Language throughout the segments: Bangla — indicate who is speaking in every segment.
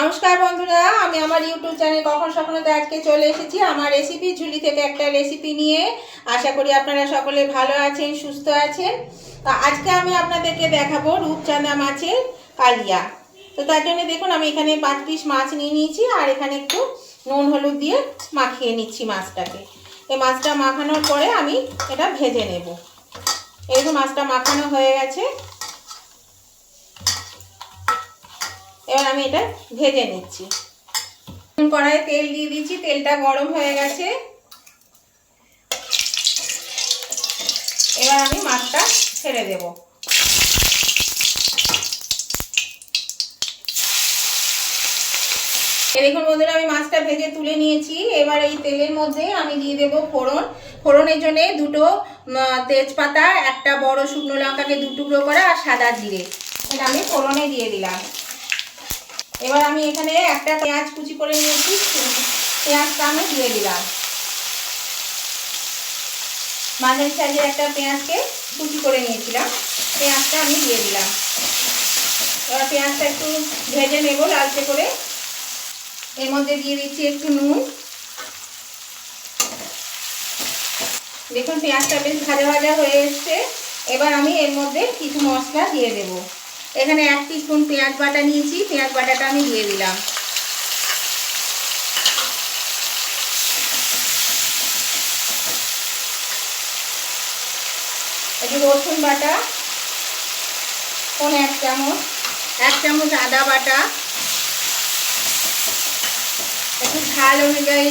Speaker 1: নমস্কার বন্ধুরা, আমি আমার ইউটিউব চ্যানেল কখন স্বপ্নতে আজকে চলে এসেছি। আমার রেসিপি ঝুলি থেকে একটা রেসিপি নিয়ে আশা করি আপনারা সকলে ভালো আছেন, সুস্থ আছেন। তো আজকে আমি আপনাদেরকে দেখাবো রূপচাঁদা মাছের কালিয়া। তো তার জন্য দেখুন, আমি এখানে পাঁচ পিস মাছ নিয়ে নিয়েছি আর এখানে একটু নুন, হলুদ দিয়ে মাখিয়ে নিচ্ছি মাছটাকে। এই মাছটা মাখানোর পরে আমি এটা ভেজে নেব। এই মাছটা মাখানো হয়ে গেছে এবার আমি এটা ভেজে নিচ্ছি। কড়াইয়ে তেল দিয়ে দিচ্ছি, তেলটা গরম হয়ে গেছে। এবার আমি মাছটা ছেড়ে দেব। দেখুন বন্ধুরা, আমি মাছটা ভেজে তুলে নিয়েছি। এবার এই তেলের মধ্যে আমি দিয়ে দেব ফোড়ন। ফোড়নের জন্য দুটো তেজপাতা, একটা বড় শুকনো লঙ্কাকে দু টুকরো করে আর সাদা জিরে। এটা আমি ফোড়নে দিয়ে দিলাম। এবার আমি এখানে একটা পেঁয়াজ কুচি করে নিয়েছি, পেঁয়াজটা আমি দিয়ে দিলাম। মাঝারি সাইজের একটা পেঁয়াজকে কুচি করে নিয়েছিলাম, পেঁয়াজটা আমি দিয়ে দিলাম। এবার পেঁয়াজটা একটু ভেজে নেব লালচে করে। এর মধ্যে দিয়ে দিচ্ছি একটু নুন। দেখুন পেঁয়াজটা বেশ ভাজা ভাজা হয়ে এসছে। এবার আমি এর মধ্যে কিছু মশলা দিয়ে দেবো। এখানে এক স্পুন পেঁয়াজ বাটা নিয়েছি, পেঁয়াজ বাটাটা আমি দিয়ে দিলাম। একটু রসুন বাটা কোন এক চামচ এক চামচ আদা বাটা, একটু ঝাল অনুযায়ী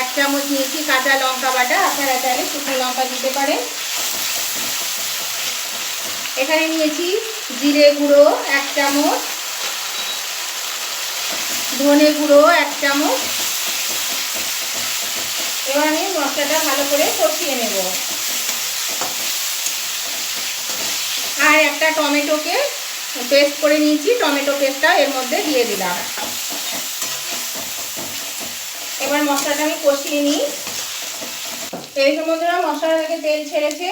Speaker 1: এক চামচ নিয়েছি কাঁচা লঙ্কা বাটা, আপনারা চাইলে শুকনো লঙ্কা দিতে পারেন। এখানে নিয়েছি জিরে গুঁড়ো এক চামচ, ধনে গুঁড়ো এক চামচ। এবার আমি মশলাটা ভালো করে কষিয়ে নেব। আর একটা টমেটোকে পেস্ট করে নিয়েছি, টমেটো পেস্টটা এর মধ্যে দিয়ে দিলাম। এবার মশলাটা আমি কষিয়ে নিই। এই বন্ধুরা মশলা থেকে তেল ছেড়েছে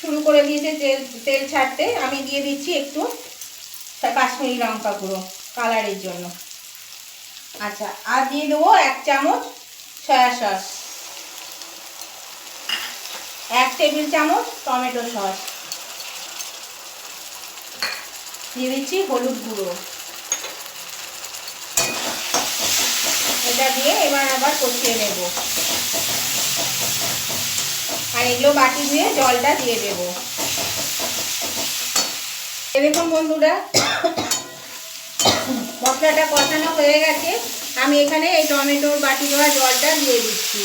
Speaker 1: শুরু করে দিয়েছে তেল তেল ছাড়তে। আমি দিয়ে দিচ্ছি একটু কাশ্মীরি লঙ্কা গুঁড়ো কালারের জন্য। আচ্ছা আর দিয়ে দেবো এক চামচ সয়া সস এক টেবিল চামচ টমেটো সস দিয়ে দিচ্ছি হলুদ গুঁড়ো। এটা দিয়ে এবার আবার কষিয়ে নেব। আর এগুলো বাটি দিয়ে জলটা দিয়ে দেবো। দেখুন বন্ধুরা, মশলাটা কষানো হয়ে গেছে। আমি এখানে এই টমেটোর বাটি দেওয়া জলটা দিয়ে দিচ্ছি।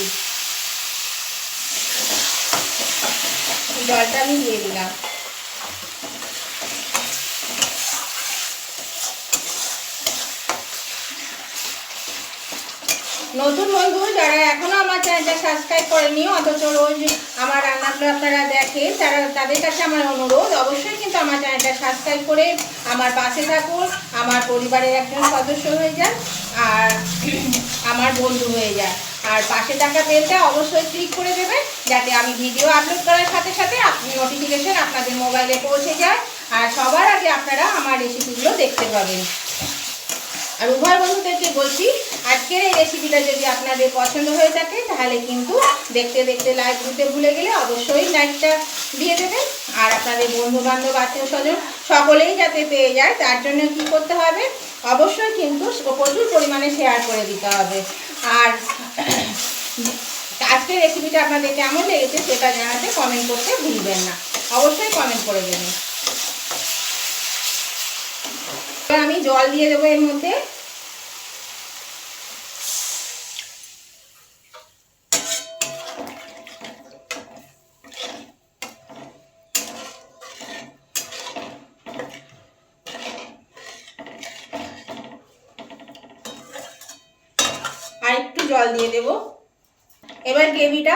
Speaker 1: জলটা আমি দিয়ে দিলাম। নতুন বন্ধু যারা এখনও আমার চ্যানেলটা সাবস্ক্রাইব করেনি অথচ রোজ আমার রান্নাগুলো আপনারা দেখে তারা, তাদের কাছে আমার অনুরোধ, অবশ্যই কিন্তু আমার চ্যানেলটা সাবস্ক্রাইব করে আমার পাশে থাকুন, আমার পরিবারের একজন সদস্য হয়ে যান, আর আমার বন্ধু হয়ে যান। আর পাশে থাকা বেলটা অবশ্যই ক্লিক করে দেবেন, যাতে আমি ভিডিও আপলোড করার সাথে সাথে আপনি নোটিফিকেশন আপনাদের মোবাইলে পৌঁছে যায়, আর সবার আগে আপনারা আমার রেসিপিগুলো দেখতে পাবেন। আর উভয় বন্ধুদেরকে বলছি আজকের এই রেসিপিটা যদি আপনাদের পছন্দ হয়ে থাকে, তাহলে কিন্তু দেখতে দেখতে লাইক দিতে ভুলে গেলে অবশ্যই লাইকটা দিয়ে দেবেন। আর আপনাদের বন্ধু বান্ধব আত্মীয় স্বজন সকলেই যাতে পেয়ে যায়, তার জন্য কি করতে হবে? অবশ্যই কিন্তু প্রচুর পরিমাণে শেয়ার করে দিতে হবে। আর আজকের রেসিপিটা আপনাদের কেমন লেগেছে সেটা জানাতে কমেন্ট করতে ভুলবেন না। অবশ্যই কমেন্ট করে দেবেন। আমি জল দিয়ে দেবো এর মধ্যে আর একটু জল দিয়ে দেব। এবার গ্রেভিটা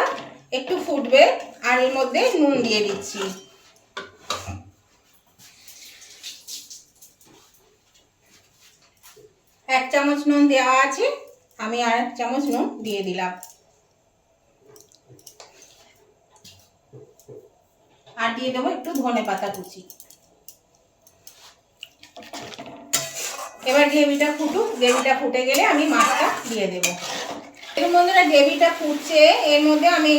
Speaker 1: একটু ফুটবে আর এর মধ্যে নুন দিয়ে দিচ্ছি। এক চামচ নুন দেওয়া আছে, আমি আর এক চামচ নুন দিয়ে দিলাম। আর দিয়ে দেবো একটু ধনে পাতা কুচি। এবার গ্রেভিটা ফুটুক, গ্রেভিটা ফুটে গেলে আমি মাছটা দিয়ে দেবো। বন্ধুরা গ্রেভিটা ফুটছে, এর মধ্যে আমি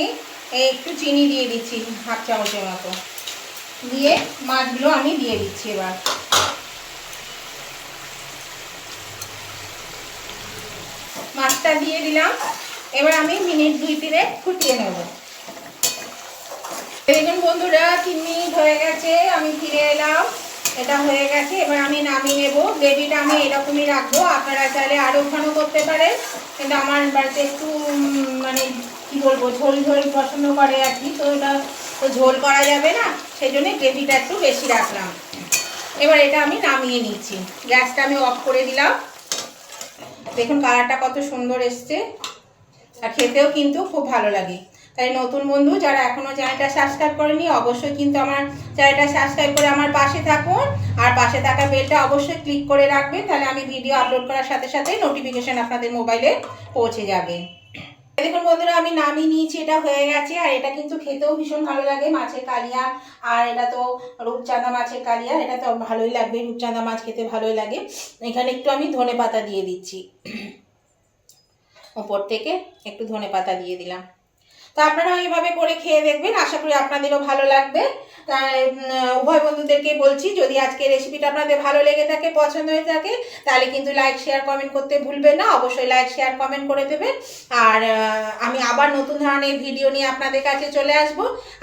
Speaker 1: একটু চিনি দিয়ে দিচ্ছি, হাফ চামচের মতো। দিয়ে মাছগুলো আমি দিয়ে দিচ্ছি এবার। মাছটা দিয়ে দিলাম, এবার আমি মিনিট দুই তিনে ফুটিয়ে নেব। দেখুন বন্ধুরা তিন মিনিট হয়ে গেছে, আমি ফিরে এলাম। এটা হয়ে গেছে, এবার আমি নামিয়ে নেব। গ্রেভিটা আমি এরকমই রাখব। আপনারা চাইলে আরও ঘন করতে পারেন। কিন্তু আমার বাড়িতে একটু মানে কি বলব, ঝোল ঝোল পছন্দ করে আর কি। তো এটা, তো ঝোল করা যাবে না। সেই জন্যে গ্রেভিটা একটু বেশি রাখলাম। এবার এটা আমি নামিয়ে নিচ্ছি। গ্যাসটা আমি অফ করে দিলাম। দেখুন কালারটা কত সুন্দর এসছে। আর খেতেও কিন্তু খুব ভালো লাগে। তাই নতুন বন্ধু যারা এখনও চ্যানেলটা সাবস্ক্রাইব করেনি, অবশ্যই কিন্তু আমার চ্যানেলটা সাবস্ক্রাইব করে আমার পাশে থাকুন। আর পাশে থাকা বেলটা অবশ্যই ক্লিক করে রাখবেন, তাহলে আমি ভিডিও আপলোড করার সাথে সাথে নোটিফিকেশন আপনাদের মোবাইলে পৌঁছে যাবে। দেখুন বন্ধুরা, আমি নামিয়ে নিয়েছি, এটা হয়ে গেছে। আর এটা কিন্তু খেতেও ভীষণ ভালো লাগে, মাছের কালিয়া। আর এটা তো রূপচাঁদা মাছের কালিয়া, এটা তো ভালোই লাগবে, রূপচাঁদা মাছ খেতে ভালোই লাগে। এখানে একটু আমি ধনে পাতা দিয়ে দিচ্ছি। ওপর থেকে একটু ধনে পাতা দিয়ে দিলাম। তো আপনারা এইভাবে করে খেয়ে দেখবেন। আশা করি আপনাদেরও ভালো লাগবে। তাই উভয় বন্ধুদেরকে বলছি, যদি আজকে রেসিপিটা আপনাদের ভালো লেগে থাকে, পছন্দ হয়ে থাকে, তাহলে কিন্তু লাইক শেয়ার কমেন্ট করতে ভুলবেন না। অবশ্যই লাইক শেয়ার কমেন্ট করে দেবেন। আর আমি আবার নতুন ধরনের ভিডিও নিয়ে আপনাদের কাছে চলে আসব।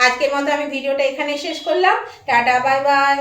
Speaker 1: আজকের মতো আমি ভিডিওটা এখানে শেষ করলাম। Tata bye bye